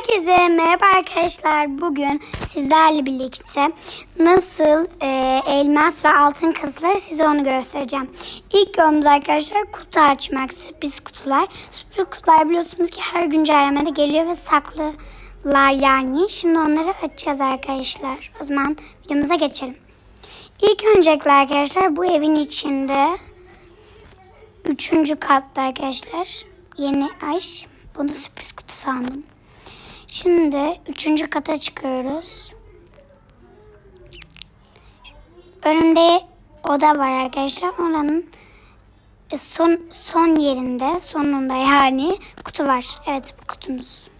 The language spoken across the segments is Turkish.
Herkese merhaba arkadaşlar. Bugün sizlerle birlikte nasıl e, elmas ve altın kazılır size onu göstereceğim. İlk yolumuz arkadaşlar kutu açmak. Sürpriz kutular. Sürpriz kutular biliyorsunuz ki her güncellemede geliyor ve saklılar yani. Şimdi onları açacağız arkadaşlar. O zaman videomuza geçelim. İlk öncelikle arkadaşlar bu evin içinde üçüncü katta arkadaşlar. Yeni ay. Bunu sürpriz kutu sandım. Şimdi üçüncü kata çıkıyoruz. Önümde oda var arkadaşlar. Oranın son son yerinde, sonunda yani kutu var. Evet bu kutumuz.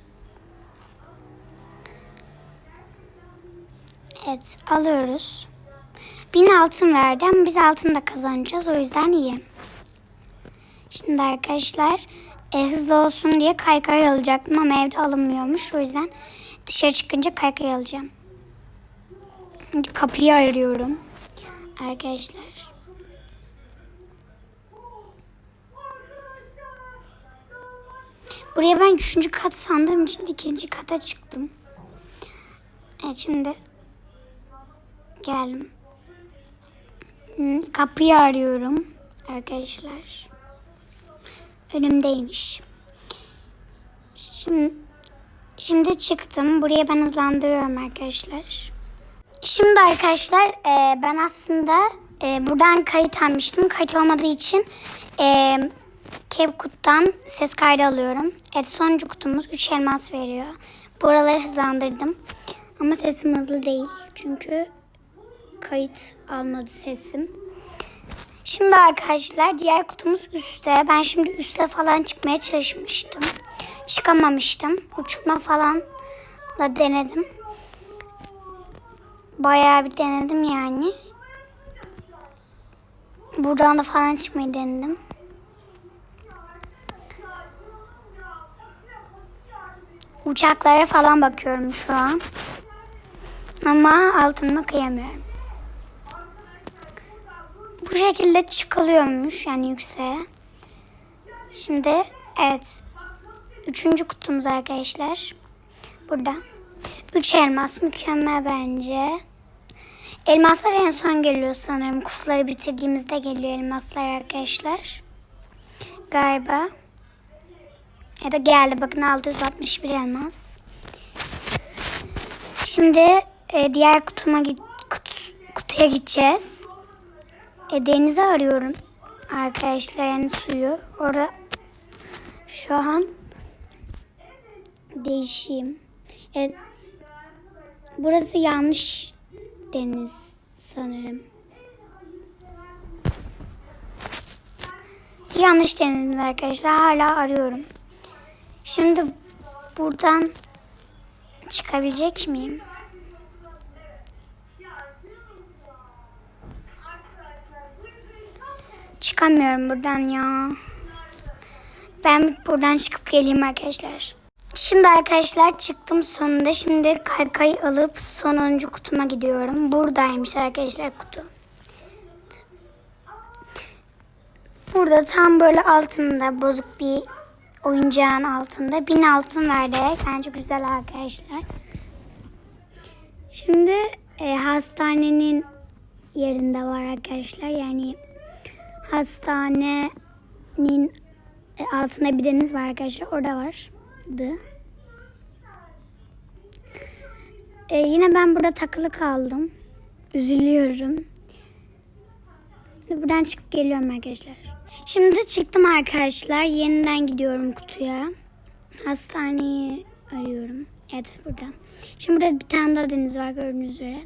Evet alıyoruz. Bin altın verdi ama biz altın da kazanacağız. O yüzden iyi. Şimdi arkadaşlar e, hızlı olsun diye kaykay alacaktım ama evde alınmıyormuş. O yüzden dışarı çıkınca kaykay alacağım. Kapıyı arıyorum. Arkadaşlar. Buraya ben üçüncü kat sandığım için ikinci kata çıktım. Evet şimdi geldim. Kapıyı arıyorum arkadaşlar önümdeymiş. Şimdi, şimdi çıktım. Buraya ben hızlandırıyorum arkadaşlar. Şimdi arkadaşlar e, ben aslında e, buradan kayıt almıştım. Kayıt olmadığı için e, CapCut'tan ses kaydı alıyorum. Evet sonuncu kutumuz 3 elmas veriyor. Buraları hızlandırdım. Ama sesim hızlı değil. Çünkü kayıt almadı sesim. Şimdi arkadaşlar diğer kutumuz üstte. Ben şimdi üste falan çıkmaya çalışmıştım. Çıkamamıştım. Uçurma falan da denedim. Bayağı bir denedim yani. Buradan da falan çıkmayı denedim. Uçaklara falan bakıyorum şu an. Ama altınıma kıyamıyorum. Bu şekilde çıkılıyormuş yani yükseğe. Şimdi evet. Üçüncü kutumuz arkadaşlar. Burada. Üç elmas mükemmel bence. Elmaslar en son geliyor sanırım. Kutuları bitirdiğimizde geliyor elmaslar arkadaşlar. Galiba. Ya da geldi. Bakın 661 elmas. Şimdi e, diğer kutuma git, kutu, kutuya gideceğiz. E, denizi arıyorum arkadaşlar yani suyu. Orada şu an değişeyim. Evet, burası yanlış deniz sanırım. Yanlış denizimiz arkadaşlar. Hala arıyorum. Şimdi buradan çıkabilecek miyim? Çıkamıyorum buradan ya. Ben buradan çıkıp geleyim arkadaşlar. Şimdi arkadaşlar çıktım sonunda. Şimdi kaykay alıp sonuncu kutuma gidiyorum. Buradaymış arkadaşlar kutu. Burada tam böyle altında bozuk bir oyuncağın altında. Bin altın verdi. Bence güzel arkadaşlar. Şimdi e, hastanenin yerinde var arkadaşlar. Yani hastanenin e, altında bir deniz var arkadaşlar. Orada vardı. Ee, yine ben burada takılı kaldım. Üzülüyorum. Buradan çıkıp geliyorum arkadaşlar. Şimdi çıktım arkadaşlar. Yeniden gidiyorum kutuya. Hastaneyi arıyorum. Evet burada. Şimdi burada bir tane daha deniz var gördüğünüz üzere.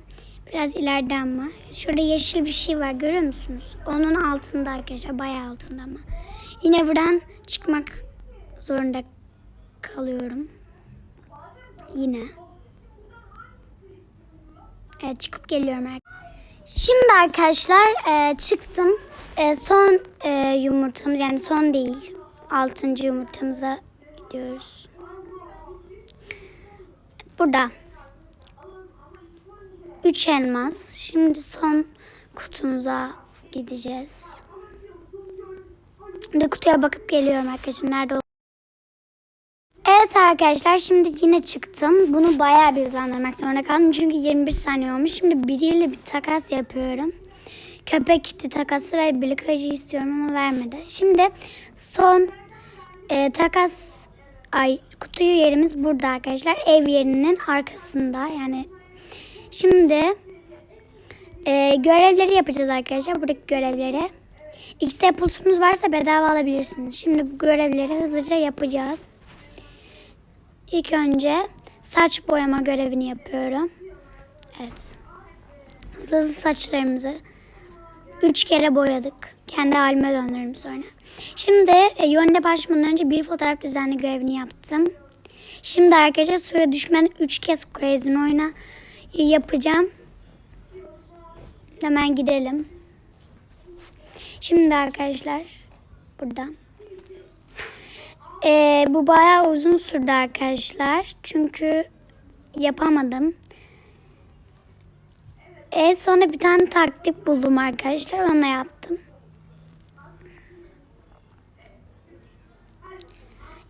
Biraz ileride ama. Şurada yeşil bir şey var görüyor musunuz? Onun altında arkadaşlar. Bayağı altında ama. Yine buradan çıkmak zorunda kalıyorum. Yine. Evet çıkıp geliyorum. Şimdi arkadaşlar e, çıktım. E, son e, yumurtamız yani son değil. Altıncı yumurtamıza gidiyoruz. Burada. Üç elmas. Şimdi son kutumuza gideceğiz. Şimdi kutuya bakıp geliyorum arkadaşlar. Nerede Evet arkadaşlar şimdi yine çıktım. Bunu bayağı bir hızlandırmak zorunda kaldım. Çünkü 21 saniye olmuş. Şimdi biriyle bir takas yapıyorum. Köpek kiti takası ve birlikacı istiyorum ama vermedi. Şimdi son e, takas ay kutuyu yerimiz burada arkadaşlar. Ev yerinin arkasında yani. Şimdi e, görevleri yapacağız arkadaşlar. Buradaki görevleri. X'te pulsunuz varsa bedava alabilirsiniz. Şimdi bu görevleri hızlıca yapacağız. İlk önce saç boyama görevini yapıyorum. Evet. Hızlı hızlı saçlarımızı üç kere boyadık. Kendi halime döndürdüm sonra. Şimdi e, yönde başlamadan önce bir fotoğraf düzenli görevini yaptım. Şimdi arkadaşlar suya düşmen üç kez Crazy'nin oyna yapacağım. Hemen gidelim. Şimdi arkadaşlar burada. Ee, bu bayağı uzun sürdü arkadaşlar. Çünkü yapamadım. En sonra bir tane taktik buldum arkadaşlar. Onu yaptım.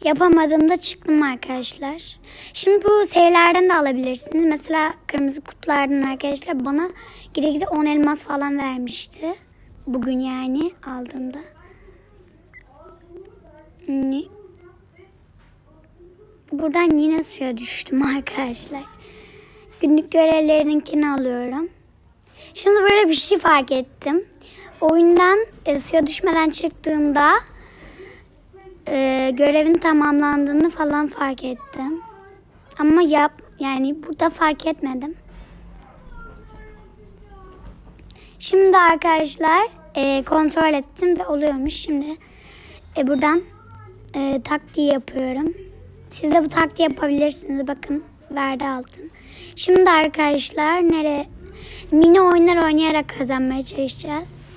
Yapamadığımda çıktım arkadaşlar. Şimdi bu serilerden de alabilirsiniz. Mesela kırmızı kutulardan arkadaşlar bana gide gide 10 elmas falan vermişti. Bugün yani aldığımda. Buradan yine suya düştüm arkadaşlar. Günlük görevlerininkini alıyorum. Şimdi böyle bir şey fark ettim. Oyundan e, suya düşmeden çıktığımda e, görevin tamamlandığını falan fark ettim. Ama yap yani burada fark etmedim. Şimdi arkadaşlar e, kontrol ettim ve oluyormuş. Şimdi e, buradan e, taktiği yapıyorum. Siz de bu taktiği yapabilirsiniz. Bakın verdi altın. Şimdi arkadaşlar nereye mini oyunlar oynayarak kazanmaya çalışacağız.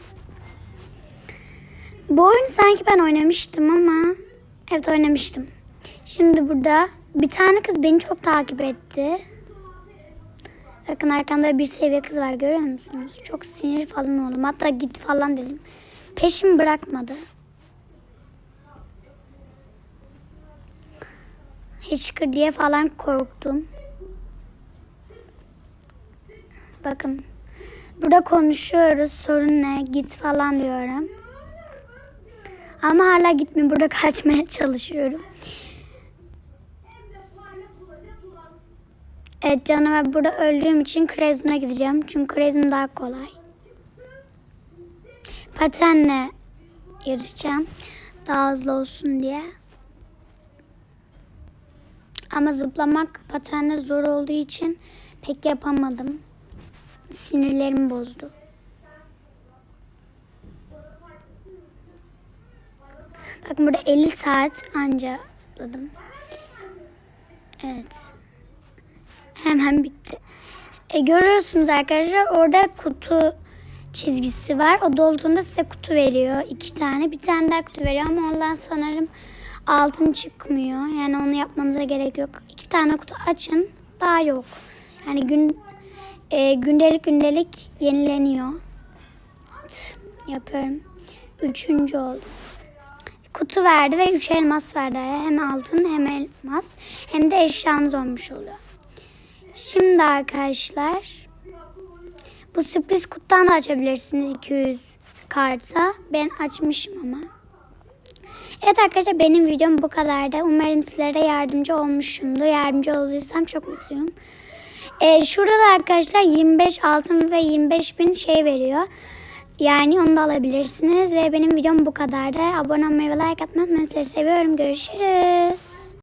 Bu oyunu sanki ben oynamıştım ama evet oynamıştım. Şimdi burada bir tane kız beni çok takip etti. Bakın arkamda bir seviye kız var görüyor musunuz? Çok sinir falan oldum. Hatta git falan dedim. Peşimi bırakmadı. Hiçkır diye falan korktum. Bakın. Burada konuşuyoruz. Sorun ne? Git falan diyorum. Ama hala gitmiyor. Burada kaçmaya çalışıyorum. Evet canavar burada öldüğüm için Krezun'a gideceğim. Çünkü Krezun daha kolay. Patenle yarışacağım. Daha hızlı olsun diye. Ama zıplamak patenle zor olduğu için pek yapamadım. Sinirlerim bozdu. Bakın burada 50 saat anca zıpladım. Evet. Hemen bitti. E, görüyorsunuz arkadaşlar orada kutu çizgisi var. O dolduğunda size kutu veriyor. iki tane. Bir tane daha kutu veriyor ama ondan sanırım altın çıkmıyor. Yani onu yapmanıza gerek yok. İki tane kutu açın. Daha yok. Yani gün e, gündelik gündelik yenileniyor. Evet, yapıyorum. Üçüncü oldu. Kutu verdi ve üç elmas verdi. Hem altın hem elmas hem de eşyanız olmuş oluyor. Şimdi arkadaşlar bu sürpriz kutudan da açabilirsiniz 200 karta. Ben açmışım ama. Evet arkadaşlar benim videom bu kadardı. Umarım sizlere yardımcı olmuşumdur. Yardımcı olduysam çok mutluyum. Ee, şurada da arkadaşlar 25 altın ve 25 bin şey veriyor. Yani onu da alabilirsiniz. Ve benim videom bu kadardı. Abone olmayı ve like atmayı unutmayın. Sizleri seviyorum. Görüşürüz.